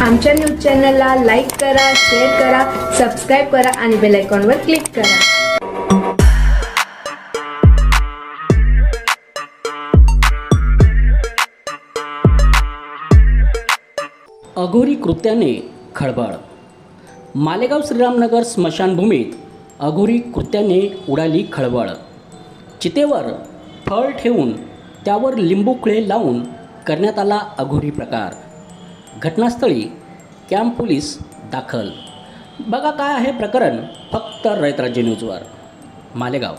आमच्या न्यूज चॅनलला लाईक करा शेअर करा सबस्क्राईब करा आणि बेल आयकॉनवर क्लिक करा. अघोरी कृत्याने खळबळ. मालेगाव श्रीरामनगर स्मशानभूमीत अघोरी कृत्याने उडाली खळबळ. चितेवर फळ ठेवून त्यावर लिंबू लिंबूखळे लावून करण्यात आला अघोरी प्रकार. घटनास्थळी कॅम्प पोलीस दाखल. बघा काय आहे प्रकरण फक्त रयतराज्य न्यूजवर. मालेगाव.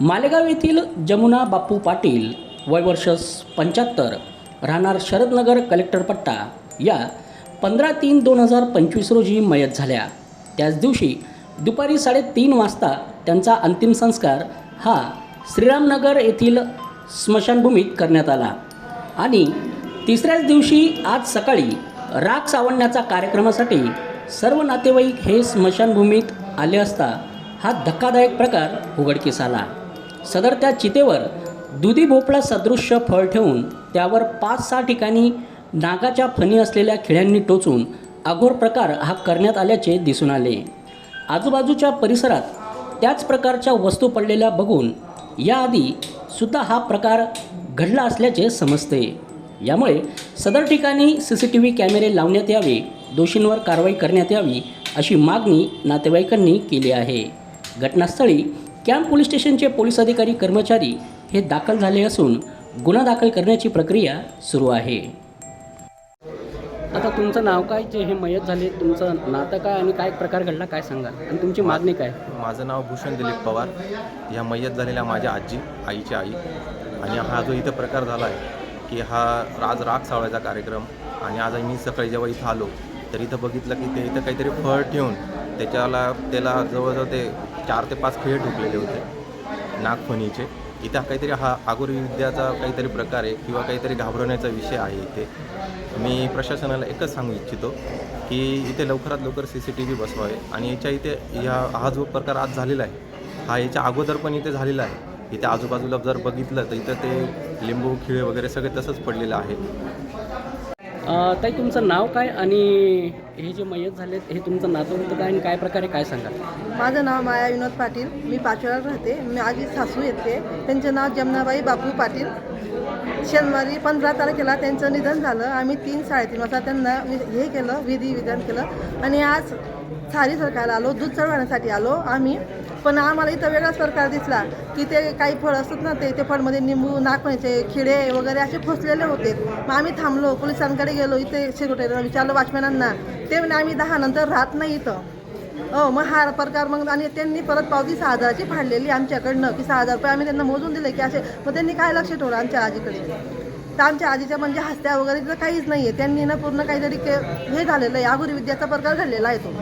मालेगाव येथील जमुना बापू पाटील वय वर्ष पंच्याहत्तर राहणार शरदनगर कलेक्टर पट्टा या पंधरा तीन दोन हजार पंचवीस रोजी मयत झाल्या. त्याच दिवशी दुपारी साडेतीन वाजता त्यांचा अंतिम संस्कार हा श्रीरामनगर येथील स्मशानभूमीत करण्यात आला. आणि तिसऱ्याच दिवशी आज सकाळी राग सावण्याचा कार्यक्रमासाठी सर्व नातेवाईक हे स्मशानभूमीत आले असता हा धक्कादायक प्रकार उघडकीस आला. सदर त्या चितेवर दुधी भोपळा सदृश्य फळ ठेवून त्यावर पाच सहा ठिकाणी नागाच्या फणी असलेल्या खिळ्यांनी टोचून अघोर प्रकार हा करण्यात आल्याचे दिसून आले. आजूबाजूच्या परिसरात त्याच प्रकारच्या वस्तू पडलेल्या बघून याआधी सुद्धा हा प्रकार घडला असल्याचे समजते. यामुळे सदर ठिकाणी सी सी टी व्ही कॅमेरे लावण्यात यावे दोषींवर कारवाई करण्यात यावी अशी मागणी नातेवाईकांनी केली आहे. घटनास्थळी कॅम्प पोलीस स्टेशनचे पोलीस अधिकारी कर्मचारी हे दाखल झाले असून गुन्हा दाखल करण्याची प्रक्रिया सुरू आहे. आता तुमचं नाव काय? जे हे मयत झाले तुमचं नातं काय आणि काय प्रकार घडला काय सांगा? आणि तुमची मागणी काय? माझं नाव भूषण दिलीप पवार. ह्या मयत झालेल्या माझ्या आजी आईची आई. आणि हा जो इथं प्रकार झाला आहे की हा आज राग सावळायचा कार्यक्रम आणि आज मी सकाळी जेव्हा इथं आलो तर इथं बघितलं की ते इथं काहीतरी फळ ठेवून त्याच्याला त्याला जवळजवळ ते चार ते पाच खेळ ठोकलेले होते नागफणीचे. इथं काहीतरी हा आगोरी विद्याचा काहीतरी प्रकार आहे किंवा काहीतरी घाबरवण्याचा विषय आहे इथे. मी प्रशासनाला एकच सांगू इच्छितो की इथे लवकरात लवकर सी सी टी व्ही बसवावे आणि याच्या इथे ह्या हा जो प्रकार आज झालेला आहे हा याच्या अगोदर पण इथे झालेला आहे. इथे आजूबाजूला जर बघितलं तर इथं ते लिंबू खिळे वगैरे सगळे तसंच पडलेलं आहे. अं, ताई तुमचं नाव काय आणि हे जे मयत झाले हे तुमचं नातं होतं काय आणि काय प्रकारे काय सांगा माझं नाव माया विनोद पाटील. मी पाचव्याला राहते. माझी सासू येते. त्यांचे नाव जमनाबाई बापू पाटील. शनिवारी पंधरा तारखेला त्यांचं निधन झालं. आम्ही तीन साडेतीन वाजता त्यांना हे केलं विधी विधान केलं. आणि आज थारी सरकारला आलो दूध चढवण्यासाठी आलो आम्ही. पण आम्हाला इथं वेगळाच प्रकार दिसला की ते काही फळ असतात ना ते ते फळमध्ये निंबू नाकण्याचे खिडे वगैरे असे फसलेले होते. मग आम्ही थांबलो पोलिसांकडे गेलो इथे सेक्रेटरीला विचारलं वॉचमॅनांना ते म्हणे आम्ही दहा नंतर राहत नाही इथं. हो मग हा प्रकार मग आणि त्यांनी परत पावती सहा हजाराची फाडलेली आमच्याकडनं की सहा हजार रुपये आम्ही त्यांना मोजून दिले की असे मग त्यांनी काय लक्ष ठेवलं आमच्या आजीकडे? तर आमच्या आजीच्या म्हणजे हस्त्या वगैरे तिथं काहीच नाही आहे त्यांनी ना पूर्ण काहीतरी के हे झालेलं आहे आगुरी विद्याचा प्रकार घडलेला आहे तो.